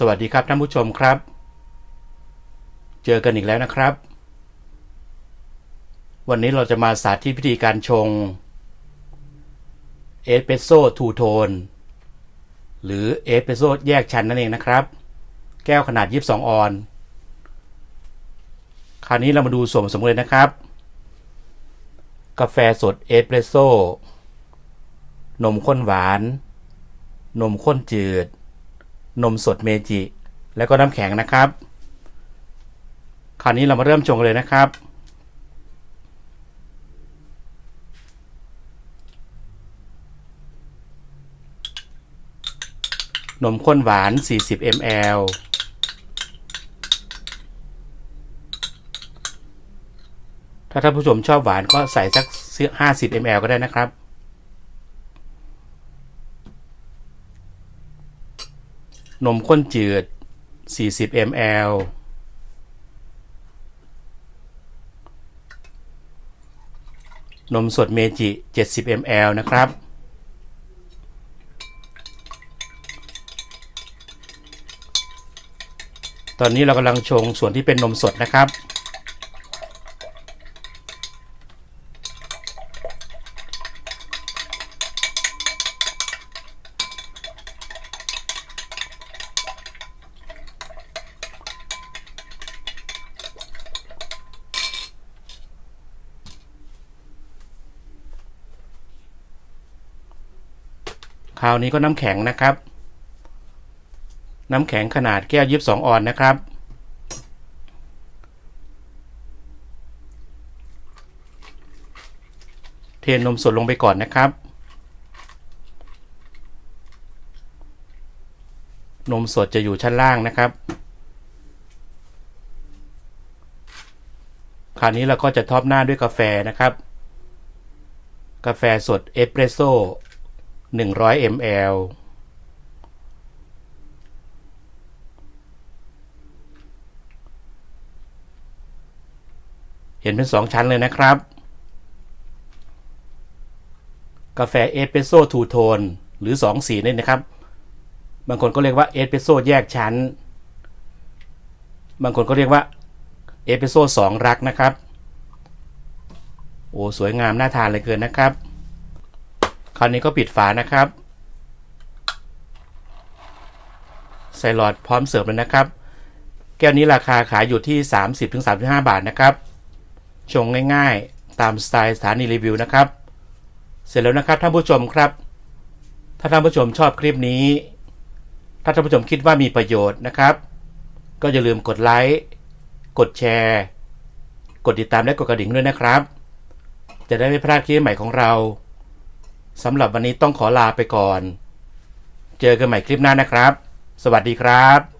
สวัสดีครับท่านผู้ชมครับ เจอกันอีกแล้วนะครับ วันนี้เราจะมาสาธิตวิธีการชงเอสเปรสโซ่ทูโทนหรือเอสเปรสโซ่แยกชั้นนั่นเองนะครับ แก้วขนาด 22 ออน คราวนี้เรามาดูส่วนผสมเลยนะครับ กาแฟสดเอสเปรสโซ่นมข้นหวาน นมข้นจืด นมสดเมจิ แล้วก็น้ำแข็งนะครับ คราวนี้เรามาเริ่มชงเลยนะครับ นมข้นหวาน 40 ml ถ้าท่านผู้ชมชอบหวานก็ใส่สัก 50 ml ก็ได้นะครับ นมข้นจืด 40 ml นมสดเมจิ 70 ml นะครับ ตอนนี้เรากำลังชงส่วนที่เป็นนมสดนะครับ คราวนี้ก็น้ำแข็งนะครับ น้ำแข็งขนาดแก้วยิบสองออนนะครับ เทนมสดลงไปก่อนนะครับ นมสดจะอยู่ชั้นล่างนะครับ คราวนี้เราก็จะท็อปหน้าด้วยกาแฟนะครับ กาแฟสดเอสเปรสโซ่ 100 ml เห็นเป็นสองชั้นเลยนะครับ กาแฟเอสเปรสโซ่ทูโทนหรือ 2 สีนี่นะครับ บางคนก็เรียกว่าเอสเปรสโซ่แยกชั้น บางคนก็เรียกว่าเอสเปรสโซ่สองรักนะครับ โอ้ สวยงามน่าทานเลยเกินนะครับ คราวนี้ก็ปิดฝานะครับ ใส่หลอดพร้อมเสิร์ฟเลยนะครับ แก้วนี้ราคาขายอยู่ที่ 30-35 บาทนะครับ ชงง่ายๆ ตามสไตล์สถานีรีวิวนะครับ เสร็จแล้วนะครับท่านผู้ชมครับ ถ้าท่านผู้ชมชอบคลิปนี้ ถ้าท่านผู้ชมคิดว่ามีประโยชน์นะครับ ก็อย่าลืมกดไลค์ กดแชร์ กดติดตามและกดกระดิ่งด้วยนะครับ จะได้ไม่พลาดคลิปใหม่ของเรา สำหรับวันนี้ต้องขอลาไปก่อน เจอกันใหม่คลิปหน้านะครับ สวัสดีครับ